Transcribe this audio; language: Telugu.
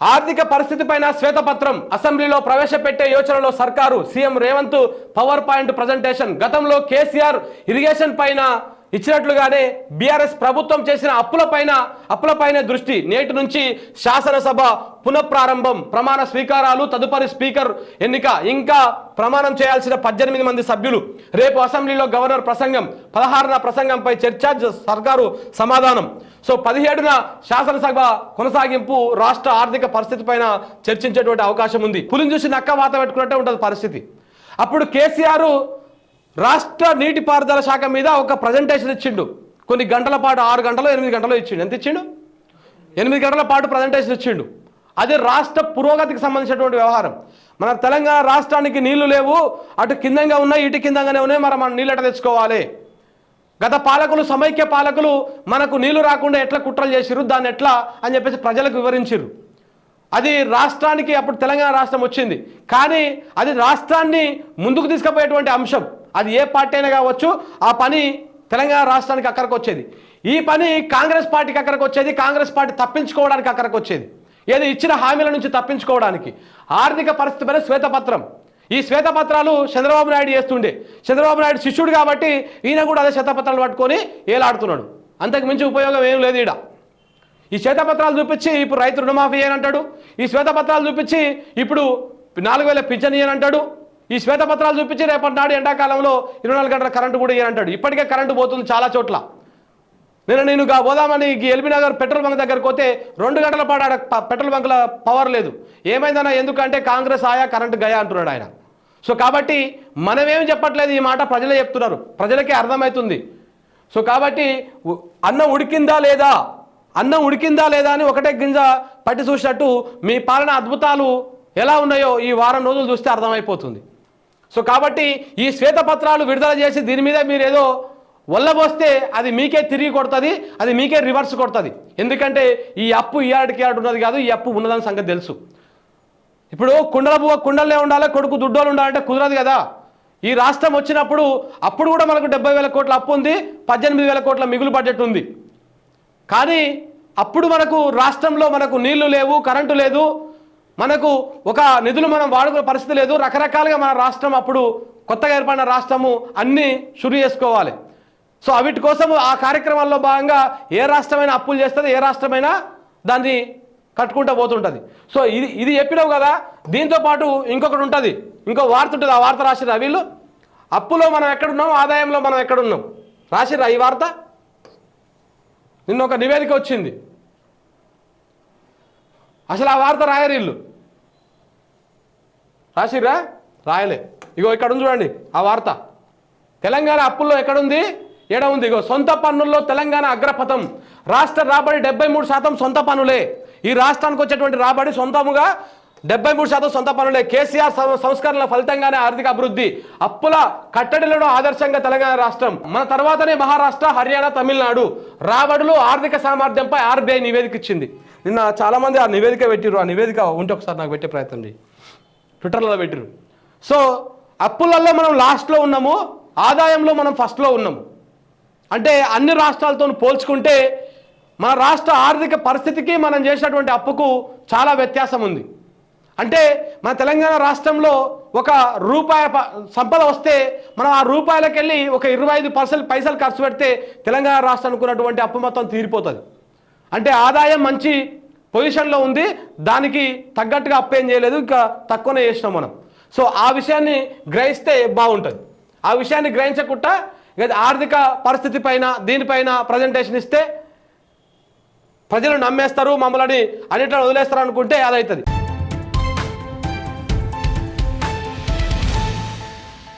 ఆర్థిక పరిస్థితిపైన శ్వేతపత్రం అసెంబ్లీలో ప్రవేశపెట్టే యోచనలో సర్కారు CM Revanth power point presentation గతంలో కేసీఆర్ ఇరిగేషన్ పైన ఇచ్చినట్లుగానే బీఆర్ఎస్ ప్రభుత్వం చేసిన అప్పులపైన అప్పులపైన దృష్టి. నేటి నుంచి శాసనసభ పునఃప్రారంభం. ప్రమాణ స్వీకారాలు తదుపరి స్పీకర్ ఎన్నిక. ఇంకా ప్రమాణం చేయాల్సిన పద్దెనిమిది మంది సభ్యులు. రేపు అసెంబ్లీలో గవర్నర్ ప్రసంగం పదహారున ప్రసంగంపై చర్చ సర్కారు సమాధానం. సో పదిహేడున శాసనసభ కొనసాగింపు రాష్ట్ర ఆర్థిక పరిస్థితిపైన చర్చించేటువంటి అవకాశం ఉంది. పులిని చూసి నక్క వాత పెట్టుకున్నట్టే ఉంటుంది పరిస్థితి. అప్పుడు కేసీఆర్ రాష్ట్ర నీటిపారుదల శాఖ మీద ఒక ప్రజెంటేషన్ ఇచ్చిండు. కొన్ని గంటల పాటు ఆరు గంటలు ఎనిమిది గంటలు ఇచ్చిండు. ఎంత ఇచ్చిండు? ఎనిమిది గంటల పాటు ప్రజెంటేషన్ ఇచ్చిండు. అది రాష్ట్ర పురోగతికి సంబంధించినటువంటి వ్యవహారం. మన తెలంగాణ రాష్ట్రానికి నీళ్ళు లేవు అటు కిందంగా ఉన్నాయి ఇటు కిందంగానే ఉన్నాయి మరి మనం నీళ్ళట తెచ్చుకోవాలి. గత పాలకులు సమైక్య పాలకులు మనకు నీళ్ళు రాకుండా ఎట్లా కుట్రలు చేసిర్రు దాన్ని ఎట్లా అని చెప్పేసి ప్రజలకు వివరించిర్రు. అది రాష్ట్రానికి అప్పుడు తెలంగాణ రాష్ట్రం వచ్చింది. కానీ అది రాష్ట్రాన్ని ముందుకు తీసుకుపోయేటువంటి అంశం. అది ఏ పార్టీ అయినా కావచ్చు ఆ పని తెలంగాణ రాష్ట్రానికి అక్కడికి వచ్చేది. ఈ పని కాంగ్రెస్ పార్టీకి అక్కడికి వచ్చేది కాంగ్రెస్ పార్టీ తప్పించుకోవడానికి అక్కడికి వచ్చేది. ఏదో ఇచ్చిన హామీల నుంచి తప్పించుకోవడానికి. ఆర్థిక పరిస్థితి పైన శ్వేతపత్రం. ఈ శ్వేతపత్రాలు చంద్రబాబు నాయుడు చేస్తుండే. చంద్రబాబు నాయుడు శిష్యుడు కాబట్టి ఈయన కూడా అదే శ్వేతపత్రాలు పట్టుకొని ఏలాడుతున్నాడు. అంతకు మించి ఉపయోగం ఏం లేదు ఈడ. ఈ శ్వేతపత్రాలు చూపించి ఇప్పుడు రైతు రుణమాఫీ అని అంటాడు. ఈ శ్వేతపత్రాలు చూపించి ఇప్పుడు నాలుగు వేల పింఛన్ అంటాడు. ఈ శ్వేతపత్రాలు చూపించి రేపటి నాడు ఎండాకాలంలో ఇరవై నాలుగు గంటల కరెంటు కూడా ఇయ్యని అంటాడు ఇప్పటికే కరెంటు పోతుంది చాలా చోట్ల. నేను నేను పోదామని ఈ ఎల్బీ నగర్ పెట్రోల్ బంక్ దగ్గరకు పోతే రెండు గంటల పాటు ఆడ పెట్రోల్ బంక్ల పవర్ లేదు. ఏమైందన్నా? ఎందుకంటే కాంగ్రెస్ ఆయా కరెంటు గయా అంటున్నాడు ఆయన. సో కాబట్టి మనమేం చెప్పట్లేదు ఈ మాట ప్రజలే చెప్తున్నారు. ప్రజలకే అర్థమవుతుంది సో కాబట్టి అన్నం ఉడికిందా లేదా? అన్నం ఉడికిందా లేదా అని ఒకటే గింజ పట్టి చూసినట్టు మీ పాలన అద్భుతాలు ఎలా ఉన్నాయో ఈ వారం రోజులు చూస్తే అర్థమైపోతుంది. సో కాబట్టి ఈ శ్వేతపత్రాలు విడుదల చేసి దీని మీద మీరు ఏదో వల్లబోస్తే అది మీకే తిరిగి కొడుతుంది అది మీకే రివర్స్ కొడుతుంది. ఎందుకంటే ఈ అప్పు ఇయాడికి ఇయాడు ఉన్నది కాదు ఈ అప్పు ఉన్నదని సంగతి తెలుసు. ఇప్పుడు కుండల బువ్వ కుండలనే ఉండాలి కొడుకు దుడ్డోలు ఉండాలంటే కుదరదు కదా. ఈ రాష్ట్రం వచ్చినప్పుడు అప్పుడు కూడా మనకు డెబ్బై వేల కోట్ల అప్పు ఉంది పద్దెనిమిది వేల కోట్ల మిగులు బడ్జెట్ ఉంది. కానీ అప్పుడు మనకు రాష్ట్రంలో మనకు నీళ్ళు లేవు కరెంటు లేదు మనకు ఒక నిధులు మనం వాడుకునే పరిస్థితి లేదు. రకరకాలుగా మన రాష్ట్రం అప్పుడు కొత్తగా ఏర్పడిన రాష్ట్రము అన్నీ షురు చేసుకోవాలి. సో వీటి కోసం ఆ కార్యక్రమాల్లో భాగంగా ఏ రాష్ట్రమైనా అప్పులు చేస్తుంది ఏ రాష్ట్రమైనా దాన్ని కట్టుకుంటూ పోతుంటుంది. సో ఇది ఇది చెప్పినావు కదా దీంతో పాటు ఇంకొకటి ఉంటుంది. ఇంకో వార్త ఉంటుంది ఆ వార్త రాసిరా వీళ్ళు? అప్పులో మనం ఎక్కడున్నాం ఆదాయంలో మనం ఎక్కడున్నాం? రాసిరా ఈ వార్త? నిన్న ఒక నివేదిక వచ్చింది. అసలు ఆ వార్త రాయరు వీళ్ళు. రాసిర్రా? రాయలే. ఇగో ఇక్కడ ఉంది చూడండి ఆ వార్త. తెలంగాణ అప్పుల్లో ఎక్కడుంది? ఏడ ఉంది ఇగో సొంత పన్నుల్లో తెలంగాణ అగ్రపథం. రాష్ట్ర రాబడి డెబ్బై మూడు శాతం సొంత పన్నులే. ఈ రాష్ట్రానికి వచ్చేటువంటి రాబడి సొంతముగా డెబ్బై మూడు శాతం సొంత పనులే కేసీఆర్ సంస్కరణల ఫలితంగానే ఆర్థిక అభివృద్ధి. అప్పుల కట్టడిలను ఆదర్శంగా తెలంగాణ రాష్ట్రం. మన తర్వాతనే మహారాష్ట్ర హర్యానా తమిళనాడు రాబడులు ఆర్థిక సామర్థ్యంపై ఆర్బీఐ నివేదిక ఇచ్చింది. నిన్న చాలామంది ఆ నివేదిక పెట్టిరు ఆ నివేదిక ఉంటే ఒకసారి నాకు పెట్టే ప్రయత్నం చేయి ట్విట్టర్లో పెట్టిరు సో అప్పులలో మనం లాస్ట్లో ఉన్నాము ఆదాయంలో మనం ఫస్ట్లో ఉన్నాము. అంటే అన్ని రాష్ట్రాలతో పోల్చుకుంటే మన రాష్ట్ర ఆర్థిక పరిస్థితికి మనం చేసినటువంటి అప్పుకు చాలా వ్యత్యాసం ఉంది. అంటే మన తెలంగాణ రాష్ట్రంలో ఒక రూపాయి ప- సంపద వస్తే మనం ఆ రూపాయలకు వెళ్ళి ఒక ఇరవై ఐదు పర్సెంట్ పైసలు ఖర్చు పెడితే తెలంగాణ రాష్ట్రానికి ఉన్నటువంటి అప్పు మొత్తం తీరిపోతుంది. అంటే ఆదాయం మంచి పొజిషన్లో ఉంది దానికి తగ్గట్టుగా అప్పేం ఏం చేయలేదు ఇంకా తక్కువనే చేసినాం మనం. సో ఆ విషయాన్ని గ్రహిస్తే బాగుంటుంది. ఆ విషయాన్ని గ్రహించకుండా ఇక ఆర్థిక పరిస్థితి పైన దీనిపైన ప్రజెంటేషన్ ఇస్తే ప్రజలు నమ్మేస్తారు మమ్మల్ని అన్నిటిని వదిలేస్తారు అనుకుంటే అదవుతుంది